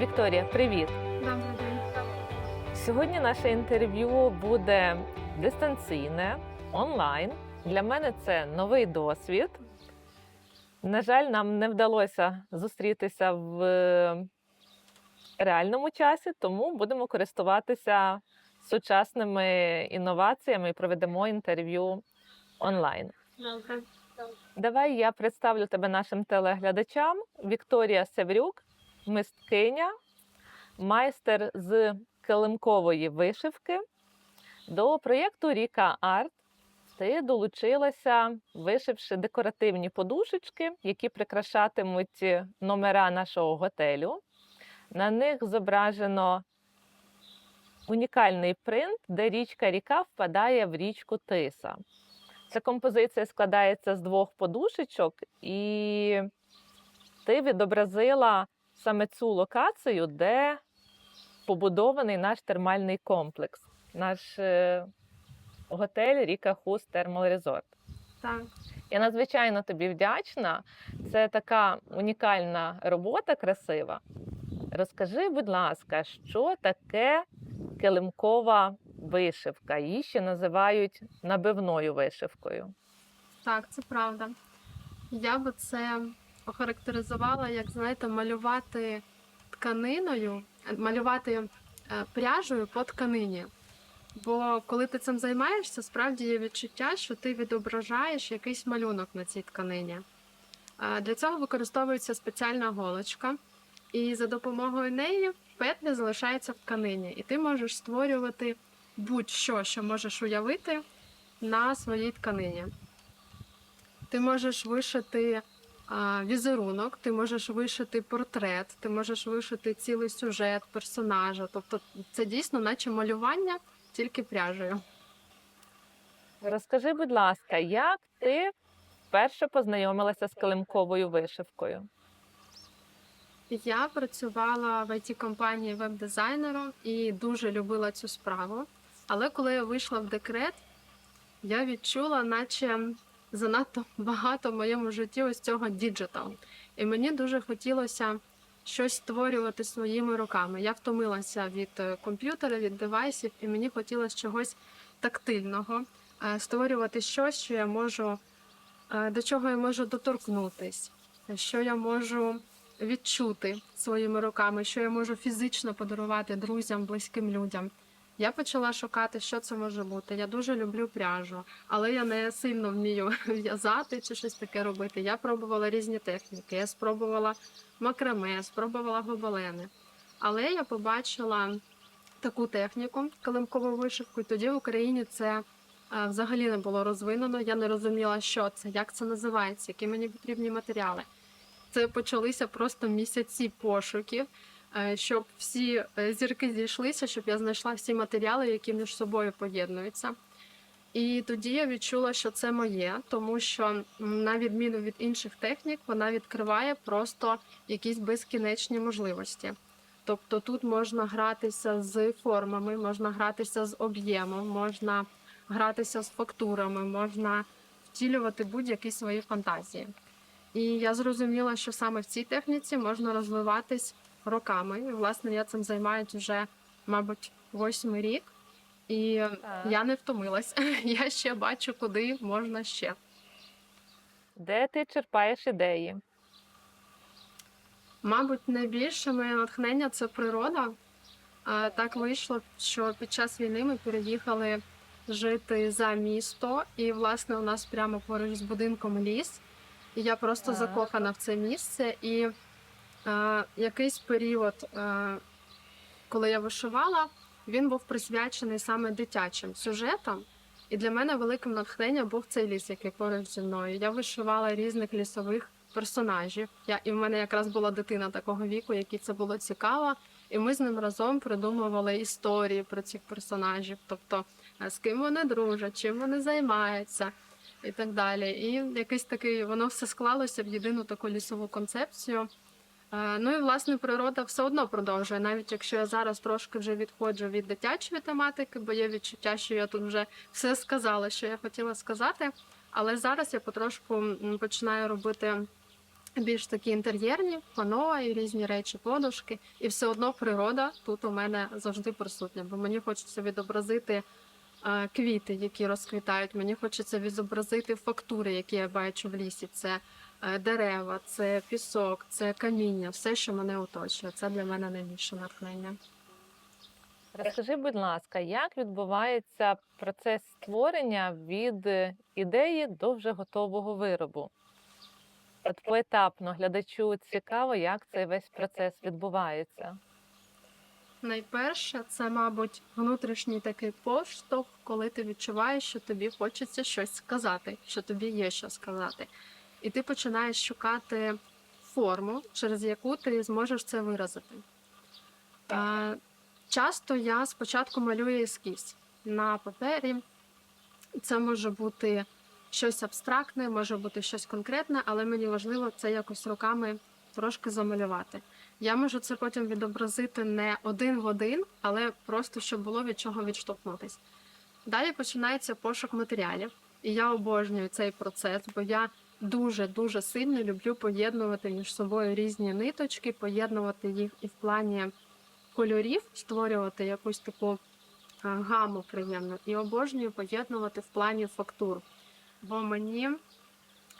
Вікторія, привіт! Добрий день. Сьогодні наше інтерв'ю буде дистанційне, онлайн. Для мене це новий досвід. На жаль, нам не вдалося зустрітися в реальному часі, тому будемо користуватися сучасними інноваціями і проведемо інтерв'ю онлайн. Добре. Давай я представлю тебе нашим телеглядачам. Вікторія Севрюк, мисткиня, майстер з килимкової вишивки. До проєкту Ріка Арт ти долучилася, вишивши декоративні подушечки, які прикрашатимуть номера нашого готелю. На них зображено унікальний принт, де річка Ріка впадає в річку Тиса. Ця композиція складається з двох подушечок, і ти відобразила саме цю локацію, де побудований наш термальний комплекс, наш е, готель Ріка Хус Термал Резорт. Так. Я надзвичайно тобі вдячна. Це така унікальна робота красива. Розкажи, будь ласка, що таке килимкова вишивка? Її ще називають набивною вишивкою. Так, це правда. Я би це охарактеризувала, як знаєте, малювати тканиною, малювати е, пряжею по тканині. Бо коли ти цим займаєшся, справді є відчуття, що ти відображаєш якийсь малюнок на цій тканині. Для цього використовується спеціальна голочка, і за допомогою неї петля залишається в тканині, і ти можеш створювати будь-що, що можеш уявити на своїй тканині. Ти можеш вишити візерунок, ти можеш вишити портрет, ти можеш вишити цілий сюжет персонажа. Тобто це дійсно, наче малювання, тільки пряжею. Розкажи, будь ласка, як ти вперше познайомилася з килимковою вишивкою? Я працювала в it компанії веб-дизайнером і дуже любила цю справу. Але коли я вийшла в декрет, я відчула, наче занадто багато в моєму житті ось цього діджитал. І мені дуже хотілося щось створювати своїми руками. Я втомилася від е, комп'ютера, від девайсів, і мені хотілося чогось тактильного, е, створювати щось, що я можу, е, до чого я можу доторкнутись, що я можу відчути своїми руками, що я можу фізично подарувати друзям, близьким людям. Я почала шукати, що це може бути. Я дуже люблю пряжу, але я не сильно вмію в'язати чи щось таке робити. Я пробувала різні техніки. Я спробувала макраме, спробувала гобелени. Але я побачила таку техніку килимкову вишивку, і тоді в Україні це е, взагалі не було розвинено. Я не розуміла, що це, як це називається, які мені потрібні матеріали. Це почалися просто місяці пошуків, щоб всі е, зірки зійшлися, щоб я знайшла всі матеріали, які між собою поєднуються. І тоді я відчула, що це моє, тому що на відміну від інших технік, вона відкриває просто якісь безкінечні можливості. Тобто тут можна гратися з формами, можна гратися з об'ємом, можна гратися з фактурами, можна втілювати будь-які свої фантазії. І я зрозуміла, що саме в цій техніці можна розвиватись роками. І, власне, я цим займаюся вже, мабуть, восьмий рік. І Так. я не втомилась. Я ще бачу, куди можна ще. Де ти черпаєш ідеї? Мабуть, найбільше моє натхнення це природа. Так вийшло, що під час війни ми переїхали жити за місто, і, власне, у нас прямо поруч з будинком ліс. І я просто закохана в це місце. І е, якийсь період, е, коли я вишивала, він був присвячений саме дитячим сюжетам. І для мене великим натхненням був цей ліс, який поруч зі мною. Я вишивала різних лісових персонажів. Я, і в мене якраз була дитина такого віку, якій це було цікаво. І ми з ним разом придумували історії про цих персонажів, тобто е, з ким вони дружать, чим вони займаються і так далі. І якийсь такий воно все склалося в єдину таку лісову концепцію. Е, Ну і власне природа все одно продовжує, навіть якщо я зараз трошки вже відходжу від дитячої тематики, бо є відчуття, що я тут вже все сказала, що я хотіла сказати. Але зараз я потрошку починаю робити більш такі інтер'єрні, пано і різні речі, подушки. І все одно природа тут у мене завжди присутня, бо мені хочеться відобразити е, квіти, які розквітають. Мені хочеться відобразити фактури, які я бачу в лісі. Це дерева, це пісок, це каміння, все, що мене оточує. Це для мене найбільше натхнення. Розкажи, будь ласка, як відбувається процес створення від е, ідеї до вже готового виробу? От поетапно глядачу цікаво, як цей весь процес відбувається. Найперше, це, мабуть, внутрішній такий поштовх, коли ти відчуваєш, що тобі хочеться щось сказати, що тобі є що сказати. І ти починаєш шукати форму, через яку ти зможеш це виразити. Е, часто я спочатку малюю ескіз на папері. Це може бути щось абстрактне, може бути щось конкретне, але мені важливо це якось руками трошки замалювати. Я можу це потім відобразити не один в один, але просто щоб було від чого відштовхнутись. Далі починається пошук матеріалів, і я обожнюю цей процес, бо я дуже дуже сильно люблю поєднувати між собою різні ниточки, поєднувати їх і в плані кольорів, створювати якусь таку гаму приємну, і обожнюю поєднувати в плані фактур. Бо мені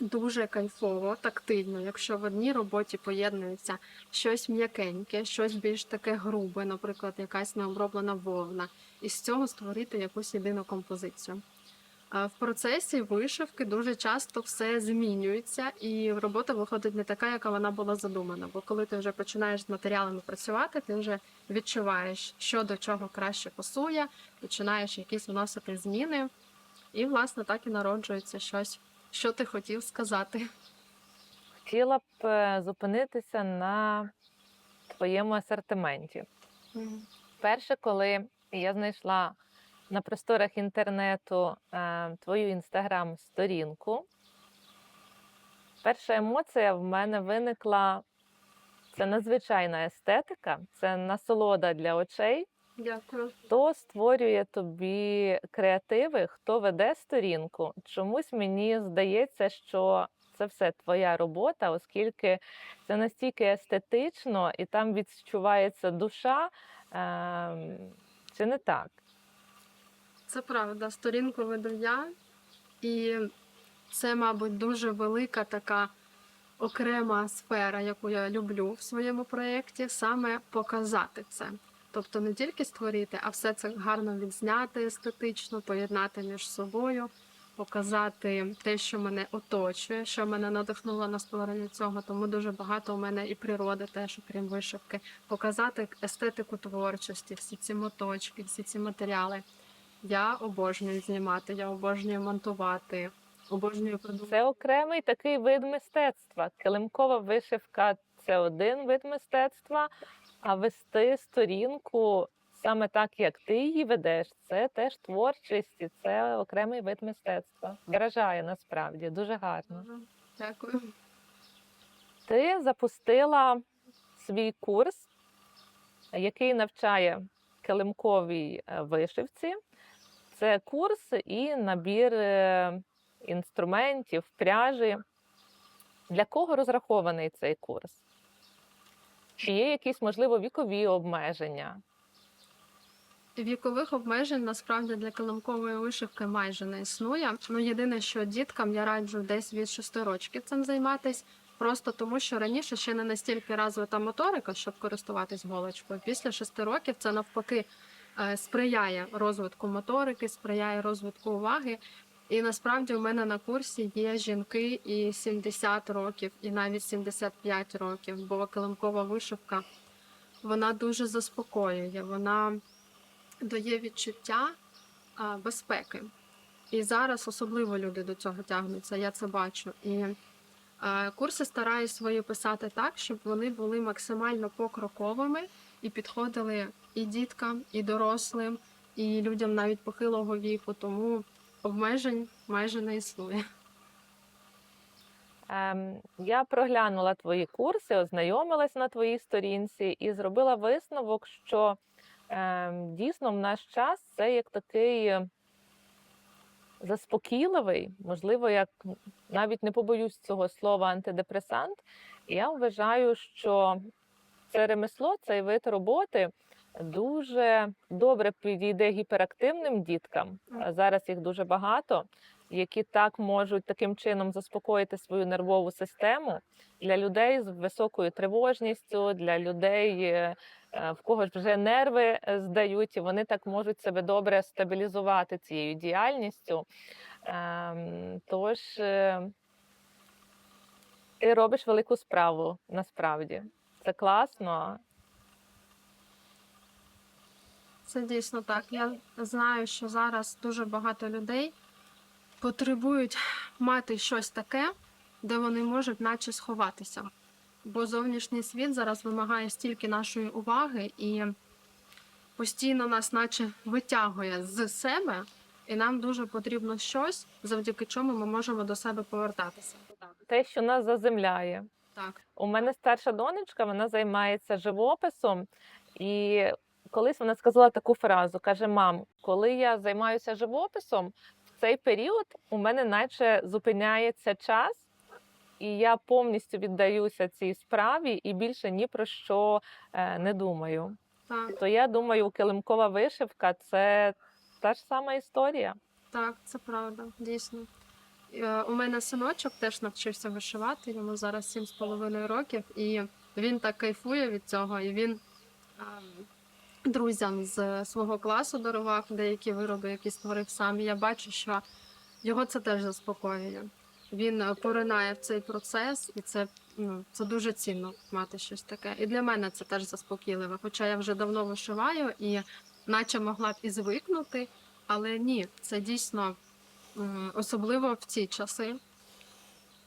дуже кайфово, тактильно, якщо в одній роботі поєднується щось м'якеньке, щось більш таке грубе, наприклад, якась необроблена вовна, і з цього створити якусь єдину композицію. В процесі вишивки дуже часто все змінюється, і робота виходить не така, яка вона була задумана. Бо коли ти вже починаєш з матеріалами працювати, ти вже відчуваєш, що до чого краще пасує, починаєш якісь вносити зміни, і, власне, так і народжується щось, що ти хотів сказати. Хотіла б е, зупинитися на твоєму асортименті. Перше, коли я знайшла на просторах інтернету е, твою інстаграм-сторінку, перша емоція в мене виникла це надзвичайна естетика, це насолода для очей. Дякую. Хто створює тобі креативи, хто веде сторінку? Чомусь мені здається, що це все твоя робота, оскільки це настільки естетично і там відчувається душа. Ем, чи не так? Це правда. Сторінку веду я, і це, мабуть, дуже велика така окрема сфера, яку я люблю в своєму проєкті, саме показати це. Тобто не тільки створити, а все це гарно відзняти естетично, поєднати між собою, показати те, що мене оточує, що мене надихнуло на створення цього. Тому дуже багато у мене і природи, теж окрім вишивки, показати естетику творчості, всі ці моточки, всі ці матеріали. Я обожнюю знімати, я обожнюю монтувати, обожнюю продумувати. Це окремий такий вид мистецтва. Килимкова вишивка це один вид мистецтва, а вести сторінку саме так, як ти її ведеш, це теж творчість, і це окремий вид мистецтва. Вражає насправді дуже гарно. Дякую. Ти запустила свій курс, який навчає килимковій е, вишивці. Це курс і набір е, інструментів, пряжі. Для кого розрахований цей курс? Чи є якісь, можливо, вікові обмеження? Вікових обмежень насправді для килимкової вишивки майже не існує. Ну єдине, що діткам я раджу десь від 6 років цим займатись, просто тому що раніше ще не настільки розвита моторика, щоб користуватись голочкою. Після 6 років це навпаки сприяє розвитку моторики, сприяє розвитку уваги. І насправді у мене на курсі є жінки і 70 років, і навіть 75 років, бо килимкова вишивка вона дуже заспокоює. Вона дає відчуття безпеки. І зараз особливо люди до цього тягнуться, я це бачу. І курси стараюсь свої писати так, щоб вони були максимально покроковими і підходили і діткам, і дорослим, і людям навіть похилого віку. Тому обмежень майже не існує. Ем, я проглянула твої курси, ознайомилась на твоїй сторінці і зробила висновок, що ем, дійсно в наш час це як такий заспокійливий, можливо, як навіть не побоюсь цього слова антидепресант. Я вважаю, що це ремесло, цей вид роботи дуже добре підійде гіперактивним діткам. Зараз їх дуже багато, які так можуть таким чином заспокоїти свою нервову систему для людей з високою тривожністю, для людей, е, е, в кого ж вже нерви е, здають, і вони так можуть себе добре стабілізувати цією діяльністю. Ем, Тож ти робиш велику справу насправді. Це класно. Це дійсно так. Я знаю, що зараз дуже багато людей потребують мати щось таке, де вони можуть наче сховатися. Бо зовнішній світ зараз вимагає стільки нашої уваги і постійно нас, наче, витягує з себе, і нам дуже потрібно щось, завдяки чому ми можемо до себе повертатися. Те, що нас заземляє. Так. У мене старша донечка, вона займається живописом, і колись вона сказала таку фразу: каже: Мам, коли я займаюся живописом, в цей період у мене наче зупиняється час, і я повністю віддаюся цій справі і більше ні про що е, не думаю. Так, То я думаю, килимкова вишивка це та ж сама історія. так, це правда, дійсно. Е, У мене синочок теж навчився вишивати, йому зараз 7,5 років, і він так кайфує від цього. І він ем, друзям з свого класу дарував деякі вироби, які створив сам. І я бачу, що його це теж заспокоює. Він е, поринає в цей процес, і це, ну, це дуже цінно мати щось таке. І для мене це теж заспокійливо. Хоча я вже давно вишиваю і наче могла б і звикнути, але ні, це дійсно особливо в ці часи.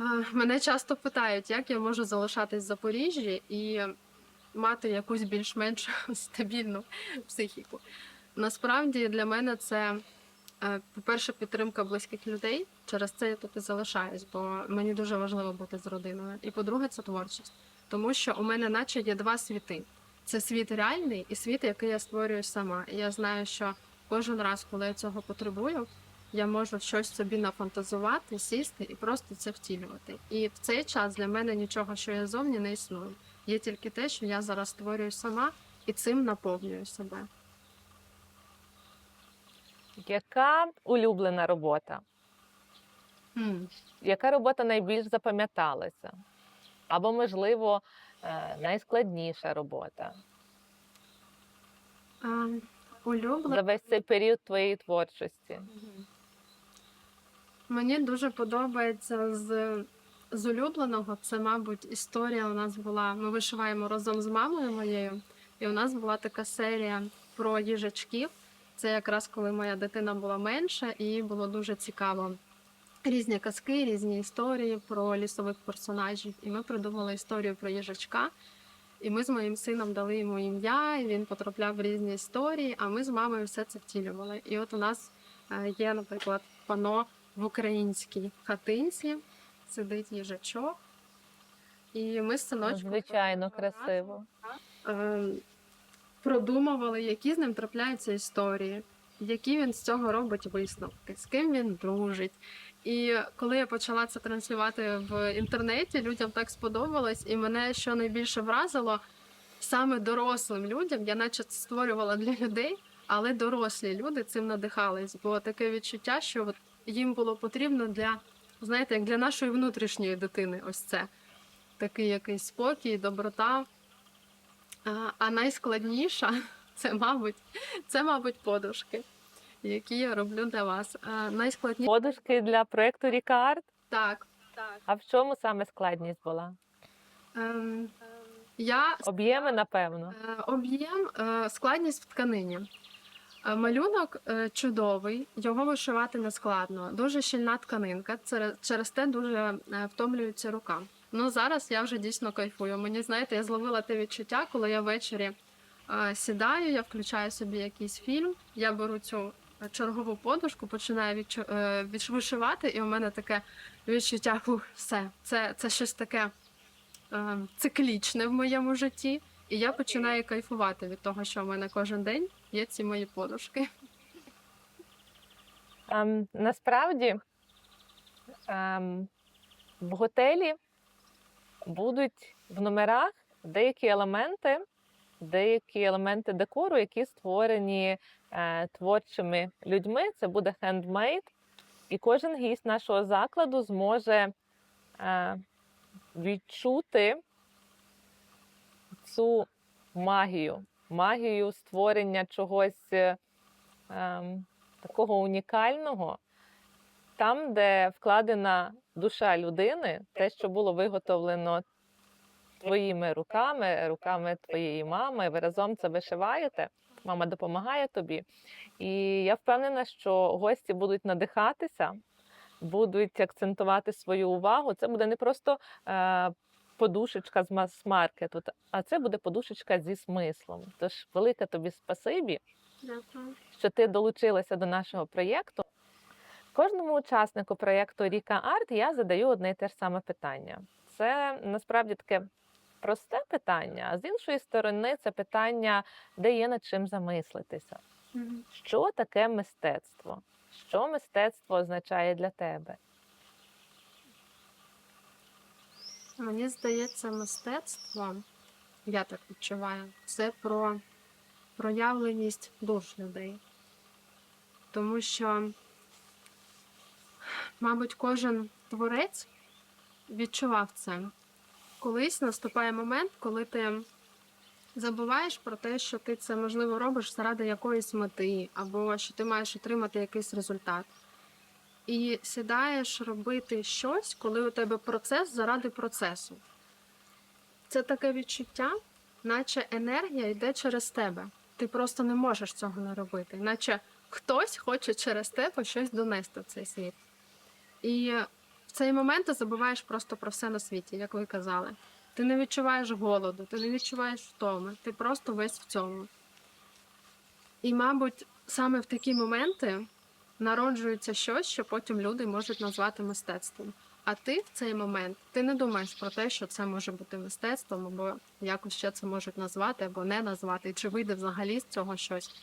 Е, Мене часто питають, як я можу залишатись в Запоріжжі і мати якусь більш-менш стабільну психіку. Насправді для мене це, е, по-перше, підтримка близьких людей. Через це я тут і залишаюсь, бо мені дуже важливо бути з родиною. І по-друге, це творчість. Тому що у мене, наче, є два світи: це світ реальний і світ, який я створюю сама. І я знаю, що кожен раз, коли я цього потребую, я можу щось собі нафантазувати, сісти і просто це втілювати. І в цей час для мене нічого, що я зовні, не існує. Є тільки те, що я зараз створюю сама і цим наповнюю себе. Яка улюблена робота? М. Яка робота найбільш запам'яталася? Або, можливо, е, найскладніша робота А, улюблена. за весь цей період твоєї творчості? Мгм. Мені дуже подобається з, з улюбленого. Це, мабуть, історія у нас була. Ми вишиваємо разом з мамою моєю, і у нас була така серія про їжачків. Це якраз коли моя дитина була менша, і було дуже цікаво. Різні казки, різні історії про лісових персонажів. І ми придумали історію про їжачка. І ми з моїм сином дали йому ім'я, і він потрапляв в різні історії, а ми з мамою все це втілювали. І от у нас е, є, наприклад, пано в українській хатинці, сидить їжачок. І ми з синочком Звичайно, красиво. е, продумували, які з ним трапляються історії, які він з цього робить висновки, з ким він дружить. І коли я почала це транслювати в інтернеті, людям так сподобалось, і мене що найбільше вразило, саме дорослим людям, я наче це створювала для людей, але дорослі люди цим надихались. Було таке відчуття, що от їм було потрібно для, знаєте, як для нашої внутрішньої дитини, ось це такий якийсь спокій, доброта. А, а найскладніша це, мабуть, це, мабуть, подушки, які я роблю для вас. А, найскладніше Подушки для проєкту Рікард. так. так. А в чому саме складність була? Ем, я Об'єми, напевно. Е, Об'єм, е, складність в тканині. Е, Малюнок е, чудовий, його вишивати не складно. Дуже щільна тканинка. Через те дуже е, втомлюється рука. Ну зараз я вже дійсно кайфую. Мені знаєте, я зловила те відчуття, коли я ввечері сідаю, я включаю собі якийсь фільм, я беру цю чергову подушку, починаю відчу- вишивати, і у мене таке відчуття, фух, все, це, це щось таке циклічне в моєму житті. І я починаю кайфувати від того, що в мене кожен день є ці мої подушки. Ем, насправді ем, в готелі будуть в номерах деякі елементи, деякі елементи декору, які створені е, творчими людьми. Це буде хендмейд. І кожен гість нашого закладу зможе е, відчути цю магію, магію створення чогось е, ем, такого унікального, там, де вкладена душа людини, те, що було виготовлено твоїми руками, руками твоєї мами, ви разом це вишиваєте. Мама допомагає тобі. І я впевнена, що гості будуть надихатися, будуть акцентувати свою увагу. Це буде не просто е, подушечка з мас-маркету, а це буде подушечка зі смислом. Тож велике тобі спасибі Дякую. що ти долучилася до нашого проєкту. Кожному учаснику проєкту Ріка Арт я задаю одне і те ж саме питання. Це насправді таке просте питання, а з іншої сторони, це питання, де є над чим замислитися. Що таке мистецтво? Що мистецтво означає для тебе? Мені здається, мистецтво, я так відчуваю, це про проявленість душ людей. Тому що, мабуть, кожен творець відчував це. Колись наступає момент, коли ти забуваєш про те, що ти це можливо робиш заради якоїсь мети, або що ти маєш отримати якийсь результат. І сідаєш робити щось, коли у тебе процес заради процесу. Це таке відчуття, наче енергія йде через тебе. Ти просто не можеш цього не робити, наче хтось хоче через тебе щось донести в цей світ. І в цей момент ти забуваєш просто про все на світі, як ви казали. Ти не відчуваєш голоду, ти не відчуваєш втоми, ти просто весь в цьому. І, мабуть, саме в такі моменти народжується щось, що потім люди можуть назвати мистецтвом. А ти в цей момент ти не думаєш про те, що це може бути мистецтвом, або якось ще це можуть назвати, або не назвати, і чи вийде взагалі з цього щось.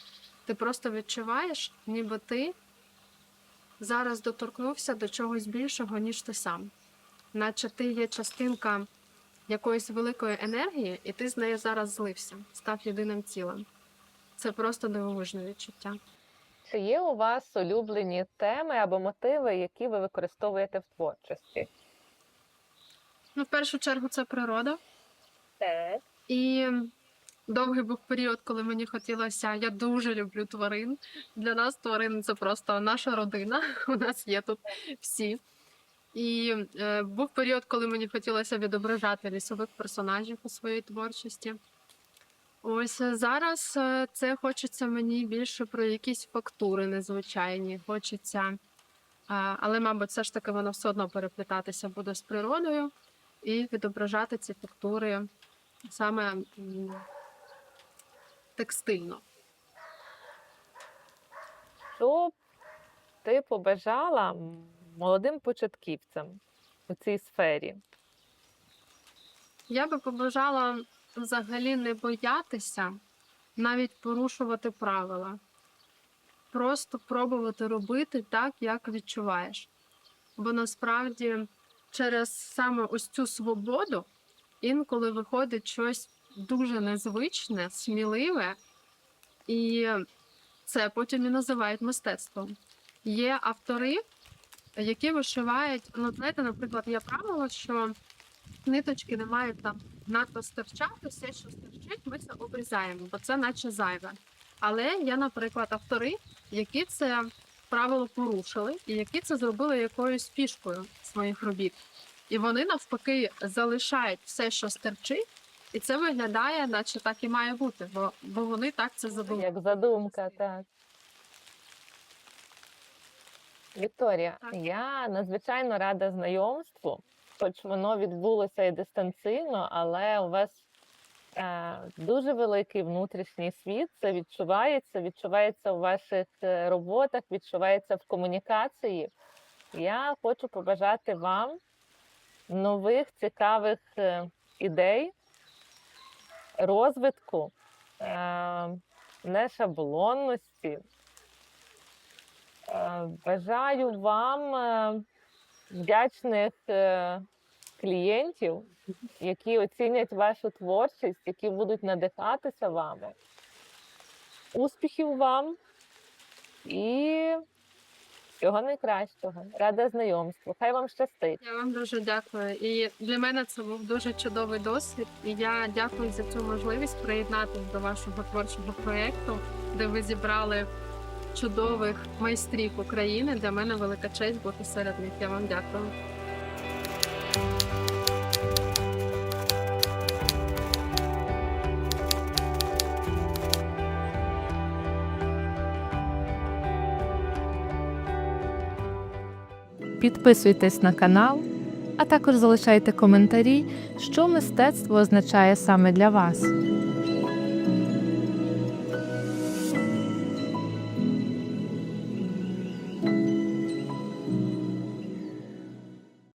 Ти просто відчуваєш, ніби ти зараз доторкнувся до чогось більшого, ніж ти сам. Наче ти є частинка якоїсь великої енергії, і ти з нею зараз злився, став єдиним цілим. Це просто дивовижне відчуття. Чи є у вас улюблені теми або мотиви, які ви використовуєте в творчості? Ну, в першу чергу, це природа. Так. І довгий був період, коли мені хотілося. Я дуже люблю тварин. Для нас тварини це просто наша родина. У нас є тут всі. І е, був період, коли мені хотілося відображати лісових персонажів у своїй творчості. Ось е, зараз е, це хочеться мені більше про якісь фактури незвичайні. Хочеться, але, мабуть, все ж таки воно все одно переплітатися буде з природою і відображати ці фактури саме текстильно. Що б ти побажала молодим початківцям у цій сфері? Я би побажала взагалі не боятися навіть порушувати правила. Просто пробувати робити так, як відчуваєш. Бо насправді через саме ось цю свободу інколи виходить щось дуже незвичне, сміливе, і це потім і називають мистецтвом. Є автори, які вишивають, ну, знаєте, наприклад, є правило, що ниточки не мають там надто стирчати, все, що стирчить, ми це обрізаємо, бо це наче зайве. Але є, наприклад, автори, які це правило порушили, і які це зробили якоюсь фішкою своїх робіт. І вони навпаки залишають все, що стирчить, і це виглядає, наче так і має бути, бо, бо вони так це задумали. Як задумка, так. Вікторія, Так. я надзвичайно рада знайомству, хоч воно відбулося і дистанційно, але у вас е, дуже великий внутрішній світ. Це відчувається, відчувається у ваших е, роботах, відчувається в комунікації. Я хочу побажати вам нових цікавих е, ідей, розвитку, е, нешаблонності, Е, Бажаю вам вдячних е, клієнтів, які оцінять вашу творчість, які будуть надихатися вами. Успіхів вам і всього найкращого. Рада знайомству. Хай вам щастить. Я вам дуже дякую. І для мене це був дуже чудовий досвід. І я дякую за цю можливість приєднатися до вашого творчого проєкту, де ви зібрали чудових майстрів України. Для мене велика честь бути серед них. Я вам дякую. Підписуйтесь на канал, а також залишайте коментарі, що мистецтво означає саме для вас.